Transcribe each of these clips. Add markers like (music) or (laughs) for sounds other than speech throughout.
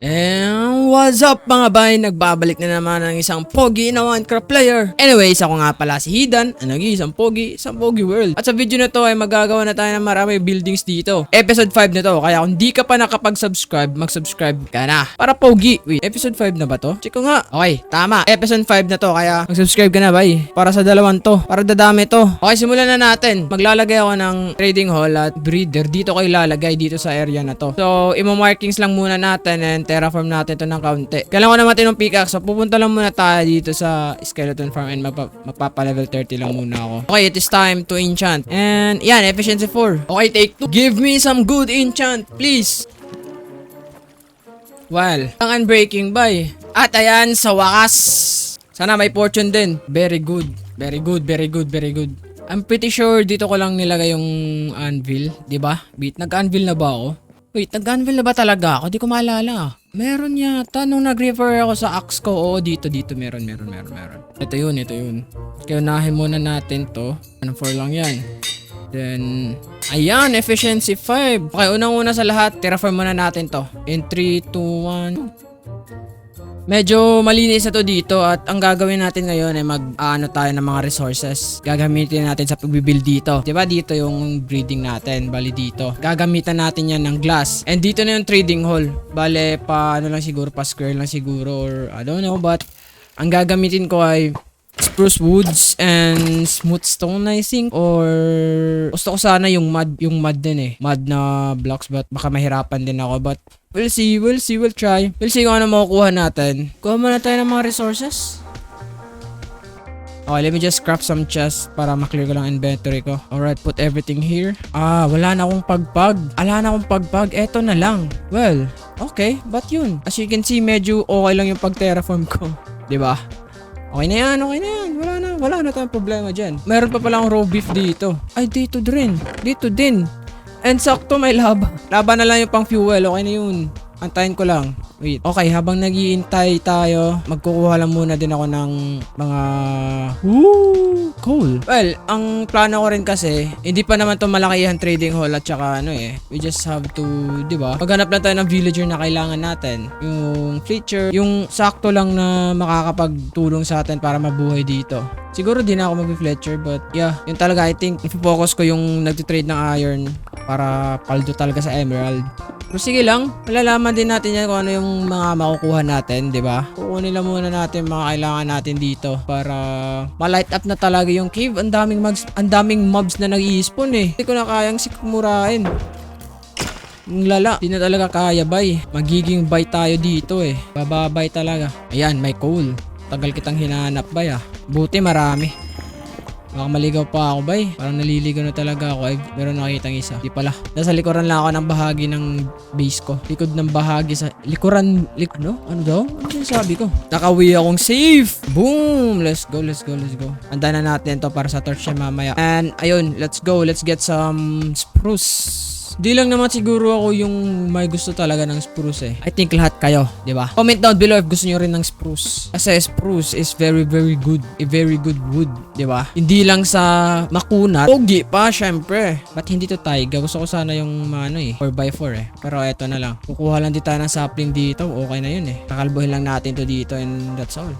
And what's up mga bay? Nagbabalik na naman ng isang pogi na Minecraft player. Anyways, ako nga pala si Hidan, ang nag-iisang pogi sa Pogi World. At sa video na to ay magagawa na tayo ng marami buildings dito. Episode 5 na to, kaya kung di ka pa nakapag-subscribe, mag-subscribe ka na. Para pogi. Wait, episode 5 na ba to? Check ko nga. Okay, tama. Episode 5 na to, kaya mag-subscribe ka na bay. Para sa dalawang to. Para dadami to. Okay, simulan na natin. Maglalagay ako ng trading hall at breeder. Dito ko ilalagay dito sa area na to. So, imo-markings lang muna natin and terraform natin to ng kaunti. Kailangan ko naman ng pickaxe. So, pupunta lang muna tayo dito sa skeleton farm and magpa magpapa-level 30 lang muna ako. Okay, it is time to enchant. And, yan, efficiency 4. Okay, take 2. Give me some good enchant, please. Well, ang unbreaking by. At ayan, sa wakas. Sana may fortune din. Very good. Very good, very good, very good. I'm pretty sure dito ko lang nilagay yung anvil, 'di ba? Beat, nag-anvil na ba ako? Wait, nag-anvil na ba talaga ako? Di ko maalala. Meron yata nung nag-refer ako sa axe ko. Oo, dito, dito. Meron, meron, meron, meron. Ito yun, ito yun. Kaya muna natin to. Ano for lang yan? Then, ayan, efficiency 5. Okay, unang-una sa lahat, terraform muna natin to. In 3, 2, 1. Medyo malinis na to dito at ang gagawin natin ngayon ay mag ano tayo ng mga resources. Gagamitin natin sa pagbibuild dito. 'Di ba dito yung breeding natin, bali dito. Gagamitan natin 'yan ng glass. And dito na yung trading hall. Bale pa ano lang siguro pa square lang siguro or I don't know but ang gagamitin ko ay spruce woods and smooth stone I think or gusto ko sana yung mud yung mud din eh mud na blocks but baka mahirapan din ako but we'll see we'll see we'll try we'll see kung ano makukuha natin kuha muna tayo ng mga resources Okay, let me just craft some chests para maklear ko lang inventory ko. Alright, put everything here. Ah, wala na akong pagpag. Ala na akong pagpag. Eto na lang. Well, okay. But yun. As you can see, medyo okay lang yung pag-terraform ko. (laughs) ba? Okay na yan, okay na yan. Wala na, wala na tayong problema dyan. Meron pa palang raw beef dito. Ay, dito din. Dito din. And sakto may laba. Laba na lang yung pang fuel. Okay na yun. Antayin ko lang. Wait. Okay, habang nagiintay tayo, magkukuha lang muna din ako ng mga... Woo! Cool. Well, ang plano ko rin kasi, hindi pa naman to malakihan trading hall at saka ano eh. We just have to, di ba? Maghanap lang tayo ng villager na kailangan natin. Yung fletcher, yung sakto lang na makakapagtulong sa atin para mabuhay dito. Siguro di na ako mag-fletcher but yeah, yun talaga I think i-focus ko yung nagtitrade ng iron para paldo talaga sa emerald. Pero sige lang, malalaman din natin yan kung ano yung mga makukuha natin, di ba? Kukunin lang muna natin mga kailangan natin dito para ma-light up na talaga yung cave. Ang daming mobs, ang daming mobs na nag-i-spawn eh. Hindi ko na kayang sikumurain. Ang lala, di na talaga kaya bay. Magiging bay tayo dito eh. Bababay talaga. Ayan, may coal. Tagal kitang hinahanap bay ah. Buti marami. Baka maligaw pa ako bay. Parang naliligaw na talaga ako. Ay, meron nakitang isa. Di pala. Nasa likuran lang ako ng bahagi ng base ko. Likod ng bahagi sa... Likuran... Lik, ano? Ano daw? Ano yung sabi ko? Nakawi akong safe! Boom! Let's go, let's go, let's go. Handa na natin to para sa torch mamaya. And ayun, let's go. Let's get some spruce. Di lang naman siguro ako yung may gusto talaga ng spruce eh. I think lahat kayo, di ba? Comment down below if gusto nyo rin ng spruce. Kasi spruce is very very good. A very good wood, di ba? Hindi lang sa makunat. Pogi pa, syempre. Ba't hindi to taiga? Gusto ko sana yung ano eh. 4x4 eh. Pero eto na lang. Kukuha lang din tayo ng sapling dito. Okay na yun eh. Kakalbuhin lang natin to dito and that's all.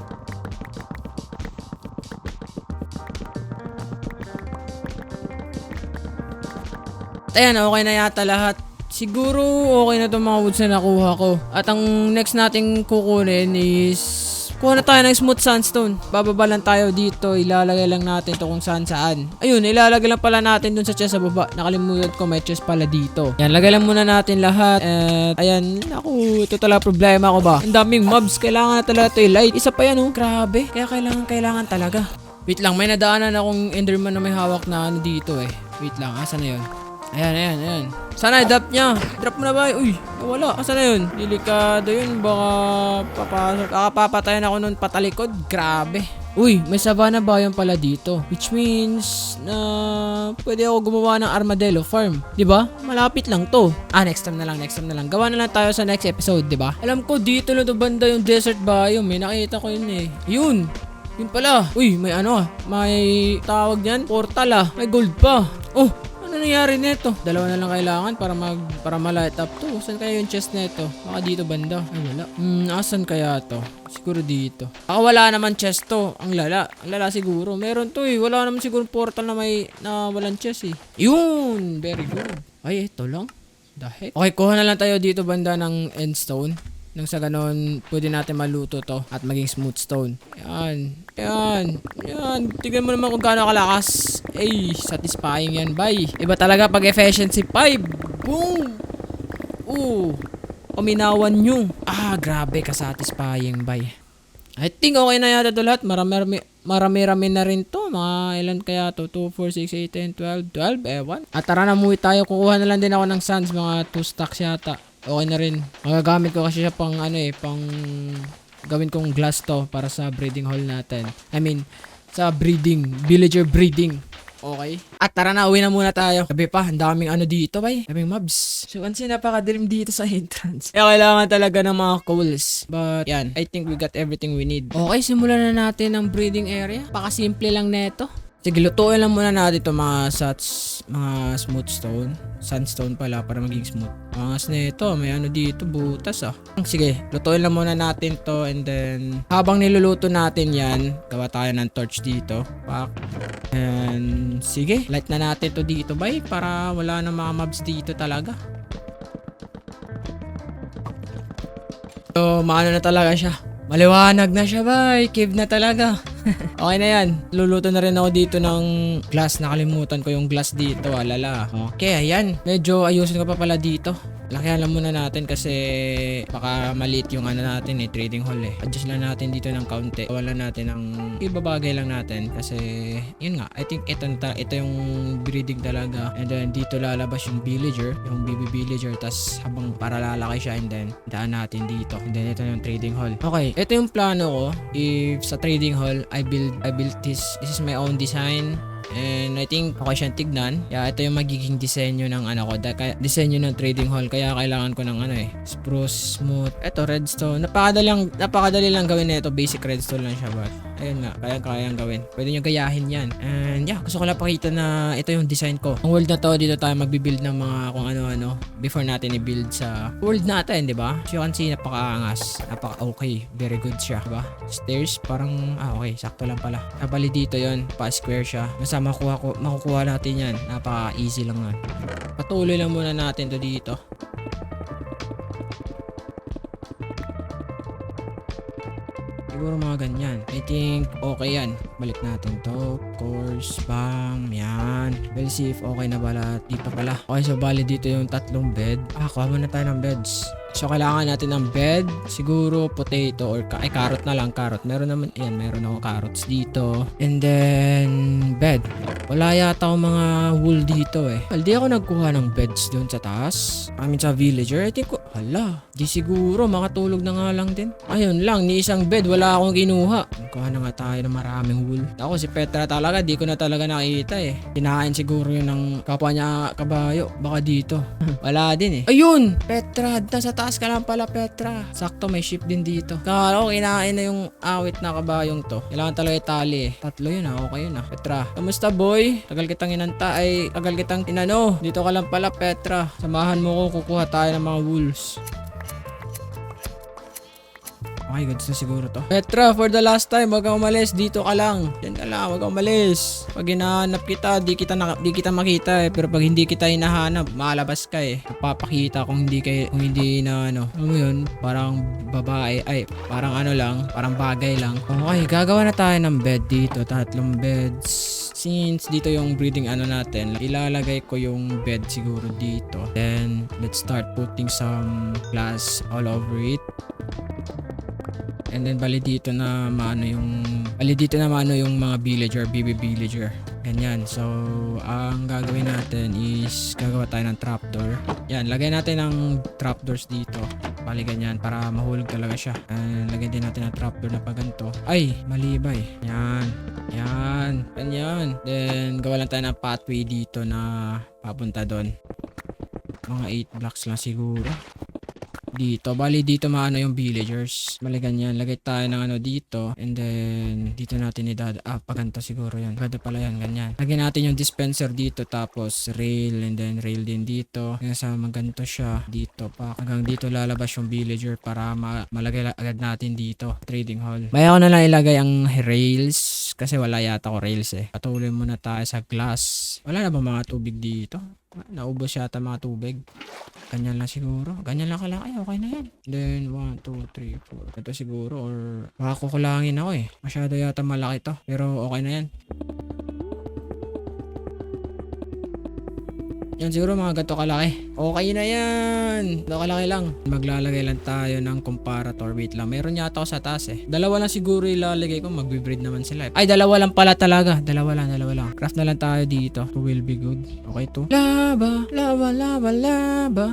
Ayan, okay na yata lahat. Siguro okay na itong mga woods na nakuha ko. At ang next nating kukunin is... Kuha na tayo ng smooth sandstone. Bababa lang tayo dito. Ilalagay lang natin to kung saan saan. Ayun, ilalagay lang pala natin dun sa chest sa baba. Nakalimutan ko may chest pala dito. Yan, lagay lang muna natin lahat. At ayan, naku, ito talaga problema ko ba. Ang daming mobs. Kailangan na talaga ito light. Isa pa yan oh. Grabe. Kaya kailangan, kailangan talaga. Wait lang, may nadaanan akong enderman na may hawak na ano dito eh. Wait lang, asa na yun? Ayan, ayan, ayan. Sana drop niya. Drop mo na ba? Uy, wala. Asa na yun? Delikado yun. Baka papasok. Baka papatayan ako nun patalikod. Grabe. Uy, may savannah bayan pala dito. Which means na pwede ako gumawa ng armadillo farm. 'Di ba? Malapit lang to. Ah, next time na lang, next time na lang. Gawa na lang tayo sa next episode, 'di ba? Alam ko dito lang to banda yung desert biome. May nakita ko yun eh. Yun. Yun pala. Uy, may ano ah. May tawag niyan. Portal ah. May gold pa. Oh, ano nito? Dalawa na lang kailangan para mag para ma-light up to. Saan kaya yung chest nito? Baka dito banda. Ay wala. Hmm, asan kaya to? Siguro dito. Baka wala naman chest to. Ang lala. Ang lala siguro. Meron to eh. Wala naman siguro portal na may na walang chest eh. Yun! Very good. Ay, ito lang. The heck? Okay, kuha na lang tayo dito banda ng endstone. Nang sa ganon, pwede natin maluto to at maging smooth stone. Yan. Yan. Yan. Tignan mo naman kung gaano kalakas. Ay, satisfying yan, bye. Iba talaga pag efficiency 5. Boom! Oo. Paminawan nyo. Ah, grabe ka-satisfying, bye. I think okay na yata to lahat. Marami, marami-rami na rin to. Mga ilan kaya to? 2, 4, 6, 8, 10, 12, 12, ewan. At tara na muwi tayo. Kukuha na lang din ako ng sands. Mga 2 stacks yata. Okay na rin. Magagamit ko kasi siya pang ano eh, pang gawin kong glass to para sa breeding hall natin. I mean, sa breeding, villager breeding. Okay? At tara na, uwi na muna tayo. Sabi pa, ang daming ano dito, bay. Daming mobs. So, kasi napakadilim dito sa (laughs) entrance. Kaya kailangan talaga ng mga coals. But, yan. I think we got everything we need. Okay, simulan na natin ang breeding area. Pakasimple lang neto. Sige, lutuin lang muna natin ito mga sats, mga smooth stone. Sandstone pala para maging smooth. Angas na ito, may ano dito, butas ah. Sige, lutuin lang muna natin to and then habang niluluto natin yan, gawa tayo ng torch dito. Pak. And sige, light na natin to dito bay para wala na mga mobs dito talaga. So, maano na talaga siya. Maliwanag na siya, bay. Cave na talaga. (laughs) okay na yan. Luluto na rin ako dito ng glass. Nakalimutan ko yung glass dito. Alala. Okay, ayan. Medyo ayusin ko pa pala dito. Lakihan lang muna natin kasi baka maliit yung ano natin eh, trading hall eh. Adjust lang natin dito ng kaunti. Wala natin ng ibabagay lang natin kasi yun nga, I think ito, ito yung breeding talaga. And then dito lalabas yung villager, yung baby villager. tas habang para lalaki siya and then daan natin dito. And then ito yung trading hall. Okay, ito yung plano ko. If sa trading hall, I build, I built this. This is my own design. And I think okay siyang tignan. Kaya ito yung magiging disenyo ng ano ko. Da, kaya, disenyo ng trading hall. Kaya kailangan ko ng ano eh. Spruce, smooth. Ito, redstone. Napakadali lang, napakadali lang gawin na ito. Basic redstone lang siya. But, ayun nga. Kaya kayang gawin. Pwede nyo gayahin yan. And yeah, gusto ko lang pakita na ito yung design ko. Ang world na to, dito tayo magbibuild ng mga kung ano-ano. Before natin i-build sa world natin, di ba? So you can see, napakaangas. Napaka-okay. Very good siya, di ba? Stairs, parang, ah okay, sakto lang pala. Kabali dito yon pa-square siya. Basta makuha ko, makukuha natin yan. Napaka-easy lang yan. Patuloy lang muna natin to dito. Siguro mga ganyan. I think okay yan. Balik natin to. Course, bam, yan. We'll see if okay na bala. Dito pala. Okay, so bali dito yung tatlong bed. Ah, kuha muna tayo ng beds. So, kailangan natin ng bed. Siguro potato or ka ay, carrot na lang. Carrot. Meron naman, ayan, meron ako carrots dito. And then, bed. Wala yata akong mga wool dito eh. Well, di ako nagkuha ng beds doon sa taas. I mean, sa villager. I think hala, di siguro, makatulog na nga lang din. Ayun lang, ni isang bed, wala akong kinuha. Kuha na nga tayo ng maraming wool. Ako si Petra talaga, di ko na talaga nakita eh. Kinain siguro yun ng kapwa niya kabayo. Baka dito. (laughs) wala din eh. Ayun! Petra, nasa taas ka lang pala Petra. Sakto, may ship din dito. Kala ko, kinain na yung awit na kabayong to. Kailangan talaga itali eh. Tatlo yun ah, okay yun ah. Petra, kamusta boy? Tagal kitang inanta ay tagal kitang inano. Dito ka lang pala Petra. Samahan mo ko, kukuha tayo ng mga wolves. Okay, goods na siguro to. Petra, for the last time, wag kang umalis. Dito ka lang. Diyan ka lang, wag kang umalis. Pag hinahanap kita, di kita, naka, di kita makita eh. Pero pag hindi kita hinahanap, malabas ka eh. Napapakita kung hindi kay, kung hindi na ano. Mo yun, parang babae. Ay, parang ano lang, parang bagay lang. Okay, gagawa na tayo ng bed dito. Tatlong beds. Since dito yung breeding ano natin, ilalagay ko yung bed siguro dito. Then, let's start putting some glass all over it. And then bali dito na maano yung bali dito na maano yung mga villager, baby villager. Ganyan. So, ang gagawin natin is gagawa tayo ng trapdoor. Yan, lagay natin ng trapdoors dito. Bali ganyan para mahulog talaga siya. And lagyan din natin ng trapdoor na paganto. Ay, malibay. Yan. Yan. Ganyan. Then, gawa lang tayo ng pathway dito na papunta doon. Mga 8 blocks lang siguro. Dito. Bali dito maano yung villagers. Bali ganyan. Lagay tayo ng ano dito. And then dito natin idad ah paganto siguro yan. Ganda pala yan ganyan. Lagyan natin yung dispenser dito tapos rail and then rail din dito. Kaya sa maganto siya dito pa. Hanggang dito lalabas yung villager para ma- malagay la- agad natin dito. Trading hall. May ako na lang ilagay ang rails kasi wala yata ko rails eh. Patuloy muna tayo sa glass. Wala na ba mga tubig dito? Naubos yata mga tubig. Ganyan lang siguro. Ganyan lang kalaki. Okay na yan. Then, 1, 2, 3, 4. Ito siguro or baka ako eh. Masyado yata malaki to. Pero okay na yan. Yan siguro mga gato kalaki. Okay na yan. Gato kalaki lang. Maglalagay lang tayo ng comparator. Wait lang. Meron yata ako sa taas eh. Dalawa lang siguro ilalagay ko. Magbe-breed naman sila eh. Ay, dalawa lang pala talaga. Dalawa lang, dalawa lang. Craft na lang tayo dito. To will be good. Okay to. Laba, laba, laba, laba.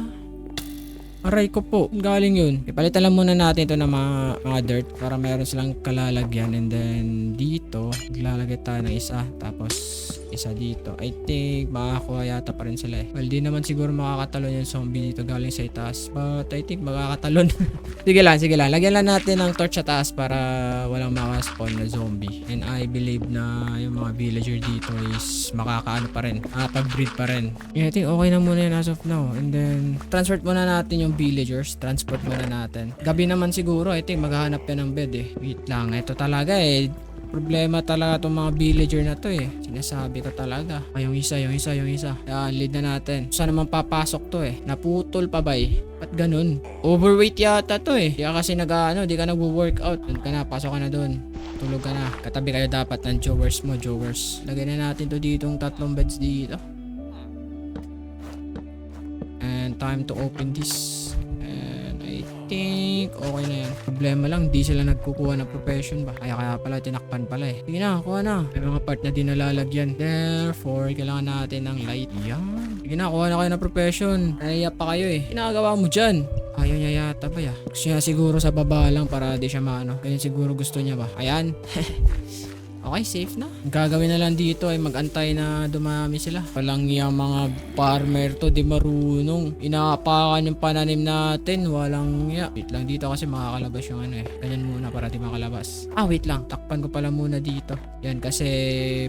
Aray ko po. Galing yun. Ipalitan lang muna natin ito ng mga, mga dirt para meron silang kalalagyan. And then dito, maglalagay tayo ng isa. Tapos isa dito. I think makakakuha yata pa rin sila eh. Well, di naman siguro makakatalon yung zombie dito galing sa itaas. But I think makakatalon. (laughs) sige lang, sige lang. Lagyan lang natin ng torch sa taas para walang makaspawn na zombie. And I believe na yung mga villager dito is makakaano pa rin. Makakapag-breed pa rin. Yeah, I think okay na muna yun as of now. And then, transport muna natin yung villagers. Transport muna natin. Gabi naman siguro, I think maghahanap yan ng bed eh. Wait lang, ito talaga eh. Problema talaga itong mga villager na to eh. Sinasabi ko talaga. Ay, yung isa, yung isa, yung isa. Yan, lead na natin. Saan naman papasok to eh? Naputol pa ba eh? Ba't ganun? Overweight yata to eh. Kaya kasi nag ano, di ka nagwo-workout. Doon ka na, pasok ka na doon. Tulog ka na. Katabi kayo dapat ng jowers mo, jowers. Lagyan na natin to dito yung tatlong beds dito. And time to open this. Think okay na yan. Problema lang, di sila nagkukuha ng profession ba? Kaya kaya pala tinakpan pala eh. Sige na, kuha na. May mga part na di nalalagyan. Therefore, kailangan natin ng light. Yan. Sige na, kuha na kayo ng profession. Naiya pa kayo eh. Ginagawa mo dyan. Ayaw niya yata ba ya? Gusto niya siguro sa baba lang para di siya maano. Ganyan siguro gusto niya ba? Ayan. (laughs) Okay, safe na. Ang gagawin na lang dito ay magantay na dumami sila. Walang yung mga farmer to, di marunong. Inaapakan yung pananim natin. Walang ya. Wait lang dito kasi makakalabas yung ano eh. Ganyan muna para di makalabas. Ah, wait lang. Takpan ko pala muna dito. Yan kasi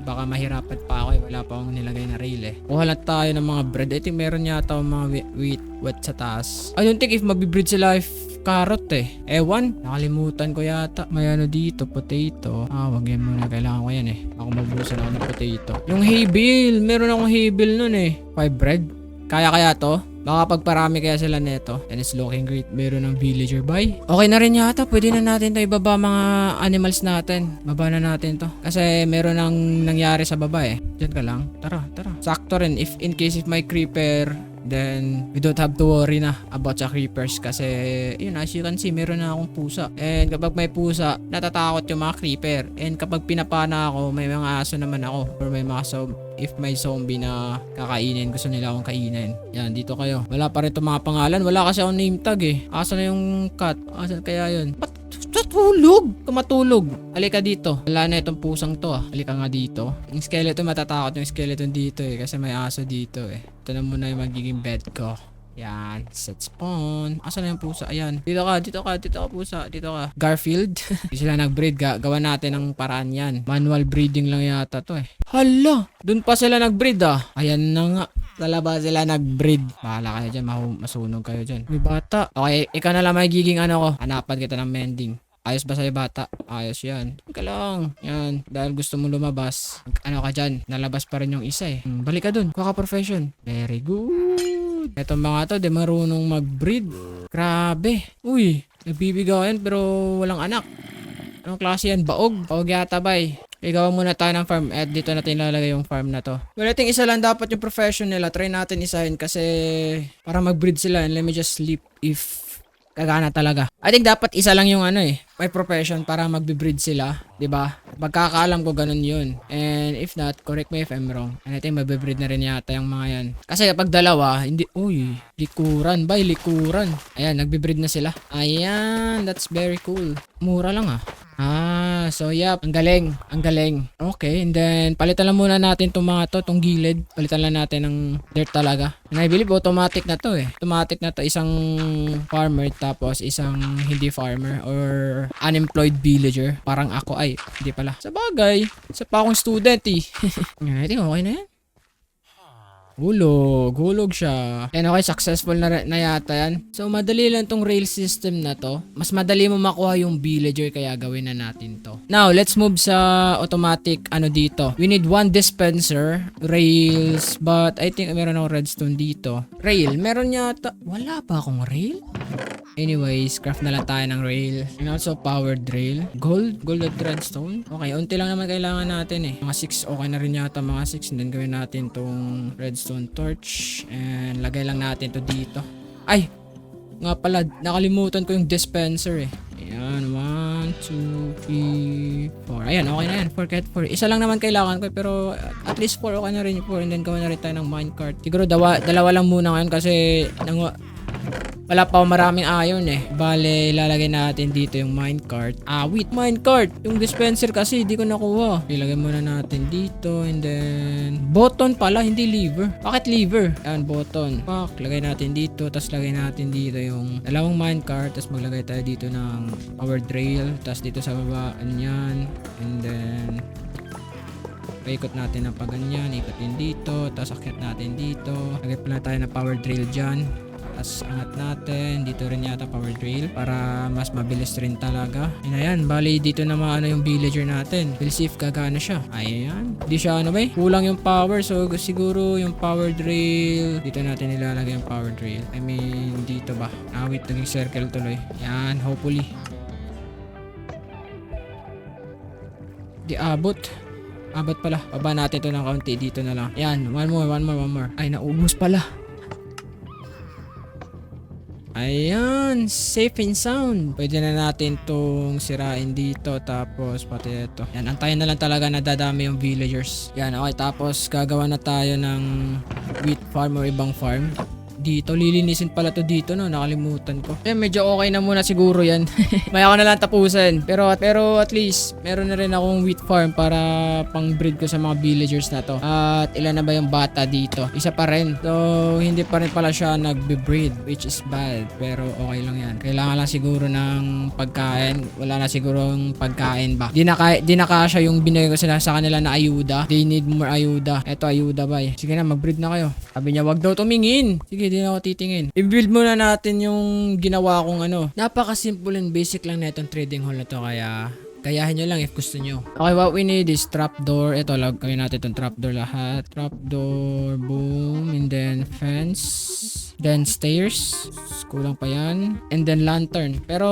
baka mahirapan pa ako eh. Wala pa akong nilagay na rail eh. Kuha lang tayo ng mga bread. I think meron yata mga wheat wet sa taas. I don't think if mabibreed sila if carrot eh. Ewan, nakalimutan ko yata. May ano dito, potato. Ah, wag yan muna. Kailangan ko yan eh. Ako mabusan ako ng potato. Yung hay bill, meron akong hay bill nun eh. Five bread. Kaya kaya to? Baka pagparami kaya sila neto. And it's looking great. Meron ng villager buy. Okay na rin yata. Pwede na natin to ibaba mga animals natin. Baba na natin to. Kasi meron nang nangyari sa baba eh. Diyan ka lang. Tara, tara. Sakto rin. If in case if may creeper, then we don't have to worry na about sa creepers kasi yun as you can see meron na akong pusa. And kapag may pusa natatakot yung mga creeper. And kapag pinapana ako may mga aso naman ako. Or may mga so if may zombie na kakainin gusto nila akong kainin. Yan dito kayo. Wala pa rin itong mga pangalan. Wala kasi akong name tag eh. Asa na yung cat? Asa kaya yun? Ba't Tutulog! Kumatulog! Halika dito. Wala na itong pusang to ah. Halika nga dito. Yung skeleton matatakot yung skeleton dito eh. Kasi may aso dito eh. Ito na muna yung magiging bed ko. Yan. Set spawn. Asa na yung pusa? Ayan. Dito ka, dito ka, dito ka pusa. Dito ka. Garfield. (laughs) Hindi sila nag-breed. Ga gawa natin ng paraan yan. Manual breeding lang yata to eh. Hala! Doon pa sila nag-breed ah. Ayan na nga. Sa labas sila nag-breed. Bahala kayo dyan. Masunog kayo dyan. May bata. Okay, ikaw na lang magiging ano ko. Hanapan kita ng mending. Ayos ba sa'yo bata? Ayos yan. Ka lang. Yan. Dahil gusto mo lumabas. Ano ka dyan? Nalabas pa rin yung isa eh. Hmm, balik ka dun. Kuha ka profession. Very good. Etong mga to, di marunong mag-breed. Grabe. Uy, nagbibigayan pero walang anak. Anong klase yan? Baog? Baog yata bay. Igawa muna tayo ng farm at dito natin ilalagay yung farm na to. Well, I think isa lang dapat yung profession nila. Try natin isahin kasi para mag-breed sila and let me just sleep if kagana talaga. I think dapat isa lang yung ano eh, may profession para magbe-breed sila, 'di ba? Pagkakaalam ko ganun 'yun. And if not, correct me if I'm wrong. And I think magbe-breed na rin yata yung mga 'yan. Kasi kapag dalawa, hindi uy, likuran, bay likuran. Ayan, nagbe-breed na sila. Ayan, that's very cool. Mura lang ah. Ah, so yep, ang galing, ang galing. Okay, and then palitan lang muna natin tong mga to, tong gilid. Palitan lang natin ng dirt talaga. And I believe automatic na to eh. Automatic na to isang farmer tapos isang hindi farmer or unemployed villager. Parang ako ay, hindi pala. Sa bagay, isa pa akong student eh. (laughs) I think okay na yan. Hulog, hulog siya. And okay, successful na, na yata yan. So, madali lang tong rail system na to. Mas madali mo makuha yung villager kaya gawin na natin to. Now, let's move sa automatic ano dito. We need one dispenser, rails, but I think meron akong redstone dito. Rail, meron yata. Wala ba akong rail? Anyways, craft na lang tayo ng rail. And also powered rail. Gold? Gold at redstone? Okay, unti lang naman kailangan natin eh. Mga 6, okay na rin yata mga 6. And then gawin natin tong redstone torch. And lagay lang natin to dito. Ay! Nga pala, nakalimutan ko yung dispenser eh. Ayan, 1, 2, 3, 4. Ayan, okay na yan. 4 kahit 4. Isa lang naman kailangan ko pero at least 4 okay na rin yung 4. And then gawin na rin tayo ng minecart. Siguro dawa, dalawa lang muna ngayon kasi nang, wala pa ako maraming iron eh. Bale, ilalagay natin dito yung minecart. Ah, wait, minecart! Yung dispenser kasi, di ko nakuha. Ilagay muna natin dito and then... Button pala, hindi lever. Bakit lever? Ayan, button. Fuck, lagay natin dito, tapos lagay natin dito yung dalawang minecart, tapos maglagay tayo dito ng power rail, tapos dito sa baba, yan. And then... Paikot natin ng pag ganyan, ikot din dito, tapos akyat natin dito. Lagay pala tayo ng power drill dyan. Tapos angat natin, dito rin yata power drill para mas mabilis rin talaga. Ayan, ayan, bali dito na maano yung villager natin. We'll see if gagana siya. Ayan, di siya ano ba eh? Kulang yung power, so siguro yung power drill, dito natin ilalagay yung power drill. I mean, dito ba? Ah, wait, naging circle tuloy. Yan, hopefully. Di abot. Abot pala. Baba natin to ng kaunti. Dito na lang. Yan. One more, one more, one more. Ay, naubos pala. Ayan, safe and sound. Pwede na natin tong sirain dito tapos pati ito. Yan, antayin na lang talaga na dadami yung villagers. Yan, okay. Tapos gagawa na tayo ng wheat farm or ibang farm. Dito, lilinisin pala to dito no, nakalimutan ko. Eh, medyo okay na muna siguro yan. (laughs) May ako na lang tapusin. Pero, pero at least, meron na rin akong wheat farm para pang breed ko sa mga villagers na to. At ilan na ba yung bata dito? Isa pa rin. So, hindi pa rin pala siya nagbe-breed, which is bad. Pero okay lang yan. Kailangan lang siguro ng pagkain. Wala na siguro yung pagkain ba. Di na, kaya, di na kasya yung binigay ko sila sa kanila na ayuda. They need more ayuda. Eto ayuda ba. Sige na, mag-breed na kayo. Sabi niya, wag daw tumingin. Sige, di na ako titingin. I-build muna natin yung ginawa kong ano. Napaka-simple and basic lang na itong trading hall na to. Kaya, Gayahin nyo lang if gusto nyo. Okay, what we need is trapdoor. Ito, lag kawin natin itong trapdoor lahat. Trapdoor, boom, and then fence. Then stairs. Kulang pa yan. And then lantern. Pero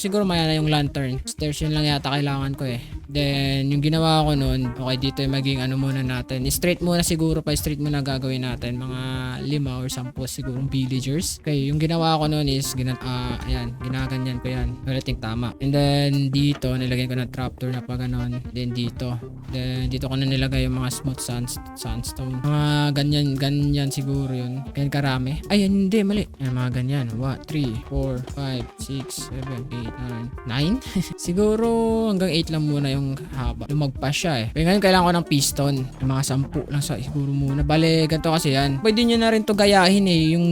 siguro maya na yung lantern. Stairs yun lang yata kailangan ko eh. Then yung ginawa ko noon, okay dito yung maging ano muna natin. Straight muna siguro pa straight muna gagawin natin. Mga lima or sampu siguro villagers. Okay, yung ginawa ko noon is gina ah ayan, ginaganyan ko yan. Pero think tama. And then dito nilagay ko na trapdoor na pa ganon. Then dito. Then dito ko na nilagay yung mga smooth sand sandstone. Mga ganyan ganyan siguro yun. Ganyan karami. Ay hindi mali. Ayan, mga ganyan. 1 3 4 5 6 7 8 9 9 siguro hanggang 8 lang muna yung haba. Lumagpas siya eh. Kaya ngayon kailangan ko ng piston. Yung mga 10 lang sa siguro muna. Bale, ganito kasi yan. Pwede nyo na rin to gayahin eh. Yung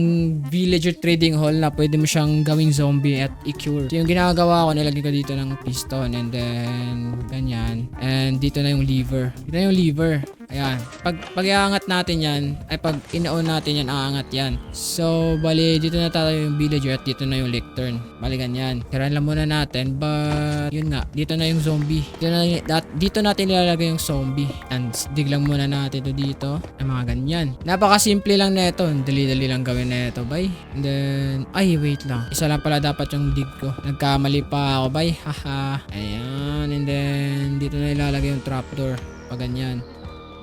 villager trading hall na pwede mo siyang gawing zombie at i-cure. So, yung ginagawa ko, nilagay ko dito ng piston and then ganyan. And dito na yung lever. Dito na yung lever. Ayan. Pag pag iangat natin yan, ay pag inaon natin yan, aangat yan. So, bali, dito na tayo yung villager at dito na yung lectern. Bali, ganyan. Tirahan lang muna natin, but, yun nga, dito na yung zombie. Dito, na, dat- dito natin ilalagay yung zombie. And, dig lang muna natin to dito. Ay, mga ganyan. Napaka-simple lang neto. Dali-dali lang gawin neto, bay. And then, ay, wait lang. Isa lang pala dapat yung dig ko. Nagkamali pa ako, bay. Haha. Ayan. And then, dito na ilalagay yung trapdoor. Pag ganyan.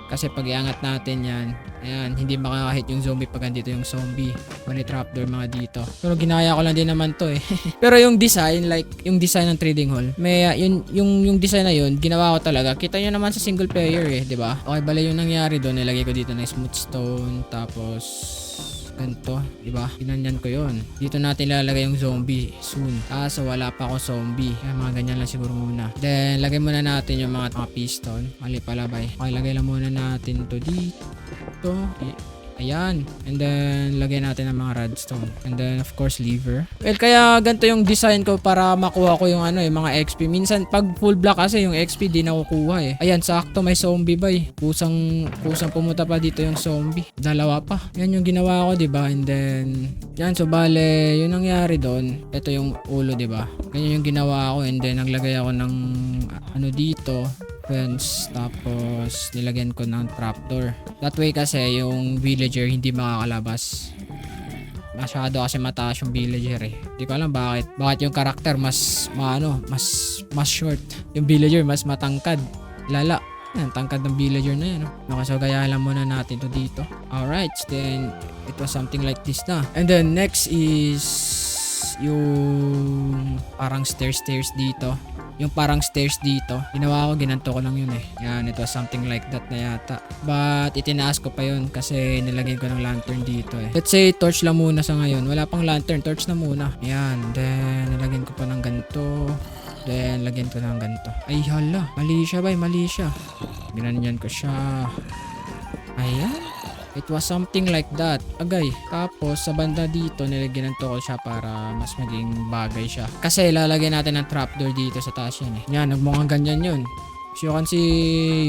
Kasi pag iangat natin yan, ayan, hindi makakahit yung zombie pag andito yung zombie. Mali trapdoor mga dito. Pero ginaya ko lang din naman to eh. (laughs) Pero yung design, like yung design ng trading hall, may uh, yun, yung, yung design na yun, ginawa ko talaga. Kita nyo naman sa single player eh, di ba? Okay, bala yung nangyari doon, nilagay ko dito ng smooth stone, tapos ganito, di ba? Ginanyan ko yon. Dito natin lalagay yung zombie soon. Kaso wala pa ako zombie. Kaya mga ganyan lang siguro muna. Then, lagay muna natin yung mga, mga piston. Mali pala bay. Okay, lagay lang muna natin to dito. I- Ayan. And then, lagyan natin ng mga redstone. And then, of course, lever. Well, kaya ganito yung design ko para makuha ko yung ano eh, mga XP. Minsan, pag full block kasi yung XP di nakukuha eh. Ayan, sakto may zombie ba eh. Kusang, kusang pumunta pa dito yung zombie. Dalawa pa. Yan yung ginawa ko, di ba? And then, yan, so bale, yun nangyari doon. Ito yung ulo, di ba? Ganyan yung ginawa ko. And then, naglagay ako ng ano dito fence tapos nilagyan ko ng trapdoor. That way kasi yung villager hindi makakalabas. Masyado kasi mataas yung villager eh. Hindi ko alam bakit. Bakit yung karakter mas maano, mas mas short. Yung villager mas matangkad. Lala. Yan, tangkad ng villager na yan. No? Okay, so gaya lang muna natin to dito. Alright, then it was something like this na. And then next is yung parang stairs-stairs dito yung parang stairs dito. Ginawa ko, ginanto ko lang yun eh. Yan, it was something like that na yata. But, itinaas ko pa yun kasi nilagyan ko ng lantern dito eh. Let's say, torch lang muna sa ngayon. Wala pang lantern, torch na muna. Yan, then, nilagyan ko pa ng ganito. Then, lagyan ko ng ganito. Ay, hala. Mali siya ba? Mali siya. Ginanyan ko siya. Ayan. It was something like that. Agay. Tapos, sa banda dito, nilagyan ng ko siya para mas maging bagay siya. Kasi, lalagyan natin ng trapdoor dito sa taas yan eh. Yan, nagmukhang ganyan yun. As you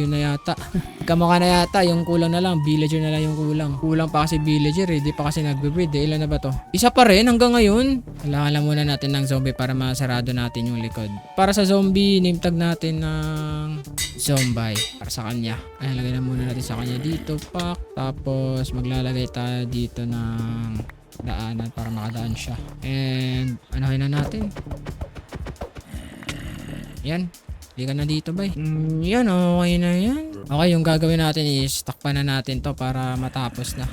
yun na yata. (laughs) Kamukha na yata, yung kulang na lang. Villager na lang yung kulang. Kulang pa kasi villager eh. Di pa kasi nagbe-breed eh. Ilan na ba to? Isa pa rin hanggang ngayon. Kailangan lang muna natin ng zombie para masarado natin yung likod. Para sa zombie, name tag natin ng zombie. Para sa kanya. Ay, lagay na muna natin sa kanya dito. Pak. Tapos, maglalagay tayo dito ng daanan para makadaan siya. And, anuhin na natin. Yan. Hindi ka na dito, bay. Mm, yan, okay na yan. Okay, yung gagawin natin is takpan na natin to para matapos na.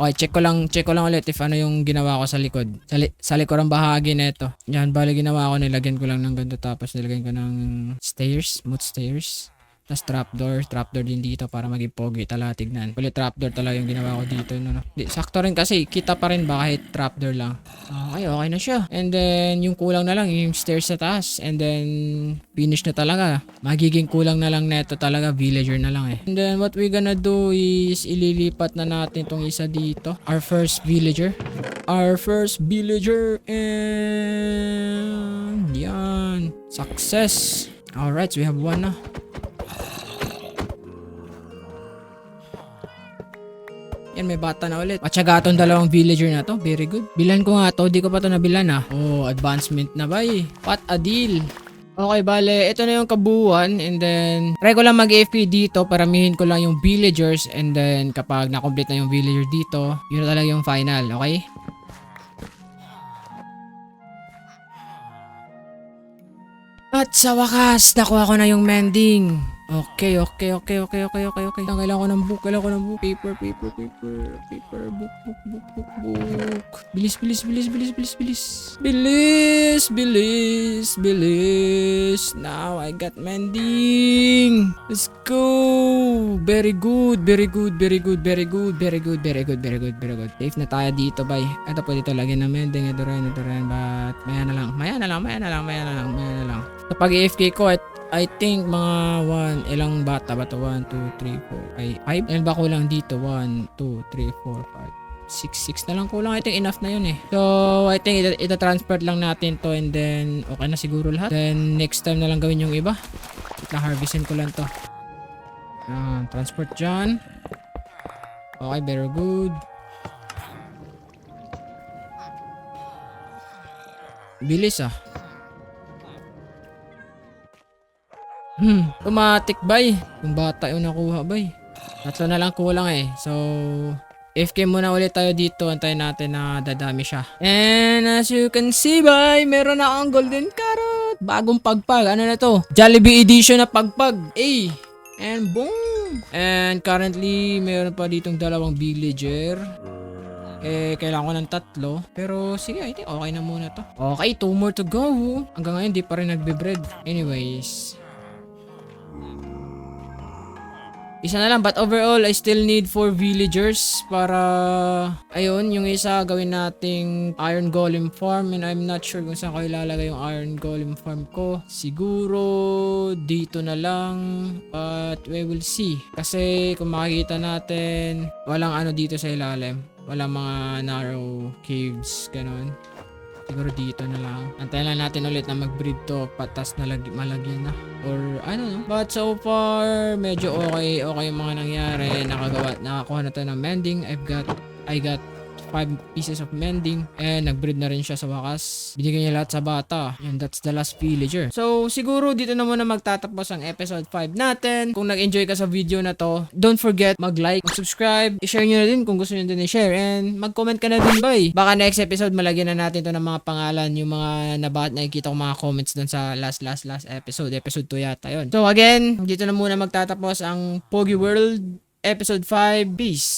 Okay, check ko lang, check ko lang ulit if ano yung ginawa ko sa likod. Sa, li- sa likod ang bahagi na ito. Yan, bali ginawa ko, nilagyan ko lang ng ganito tapos nilagyan ko ng stairs, smooth stairs. Tapos trapdoor, trapdoor din dito para maging pogi tala tignan. Ulit trapdoor talaga yung ginawa ko dito. No, no. Di, sakto rin kasi, kita pa rin ba kahit trapdoor lang. Okay, okay na siya. And then, yung kulang na lang, yung stairs sa taas. And then, finish na talaga. Magiging kulang na lang neto talaga, villager na lang eh. And then, what we gonna do is, ililipat na natin tong isa dito. Our first villager. Our first villager. And, yan. Success. Alright, so we have one na. Yan, may bata na ulit. Atsaga tong dalawang villager na to. Very good. Bilan ko nga to. Di ko pa to nabilan ah. Oh, advancement na ba eh. What a deal. Okay, bale, ito na yung kabuuan and then try ko lang mag-AFK dito, paramihin ko lang yung villagers and then kapag na-complete na yung villager dito, yun na talaga yung final, okay? At sa wakas, nakuha ko na yung mending. Okay, okay, okay, okay, okay, okay, okay. Kailangan ko ng book, kailangan ko ng book. Paper, paper, paper, paper, book, book, book, book, book. Bilis, bilis, bilis, bilis, bilis, bilis. Bilis, bilis, bilis. Now I got mending. Let's go. Very good, very good, very good, very good, very good, very good, very good, very good. Safe na tayo dito, bay. Ito po dito lagyan ng mending. Ito rin, ito rin. But, maya na lang, maya na lang, maya na lang, maya na lang, maya na lang. Kapag AFK ko, at I think mga 1, ilang bata ba to? 1, 2, 3, 4, ay 5? Ilan ba kulang dito? 1, 2, 3, 4, 5, 6, 6 na lang kulang. I think enough na yun eh. So, I think ita- ita-transfer lang natin to and then okay na siguro lahat. Then, next time na lang gawin yung iba. Na-harvestin ko lang to. Ah, transport dyan. Okay, very good. Bilis ah. Hmm, automatic bay. Yung bata yung nakuha bay. Tatlo na lang kulang eh. So, FK muna ulit tayo dito. Antayin natin na dadami siya. And as you can see bay, meron na akong golden carrot. Bagong pagpag. Ano na to? Jollibee edition na pagpag. Eh. And boom! And currently, meron pa ditong dalawang villager. Eh, kailangan ko ng tatlo. Pero, sige, I think okay na muna to. Okay, two more to go. Hanggang ngayon, di pa rin nagbe-bread. Anyways. Isa na lang, but overall, I still need 4 villagers para, ayun, yung isa gawin nating Iron Golem Farm and I'm not sure kung saan ko ilalagay yung Iron Golem Farm ko. Siguro, dito na lang, but we will see. Kasi kung makikita natin, walang ano dito sa ilalim. Walang mga narrow caves, ganun. Siguro dito na lang. Antayin lang natin ulit na mag-breed to patas na lag malagyan na. Or don't know. But so far, medyo okay. Okay yung mga nangyari. Nakagawa, nakakuha na tayo ng mending. I've got, I got 5 pieces of mending and nag-breed na rin siya sa wakas. Binigay niya lahat sa bata. And that's the last villager. So, siguro dito na muna magtatapos ang episode 5 natin. Kung nag-enjoy ka sa video na to, don't forget mag-like, mag-subscribe, i-share nyo na din kung gusto nyo din i-share and mag-comment ka na din boy. Baka next episode malagyan na natin to ng mga pangalan, yung mga nabat nakikita ko mga comments dun sa last last last episode. Episode 2 yata yon. So again, dito na muna magtatapos ang Pogi World episode 5. Peace!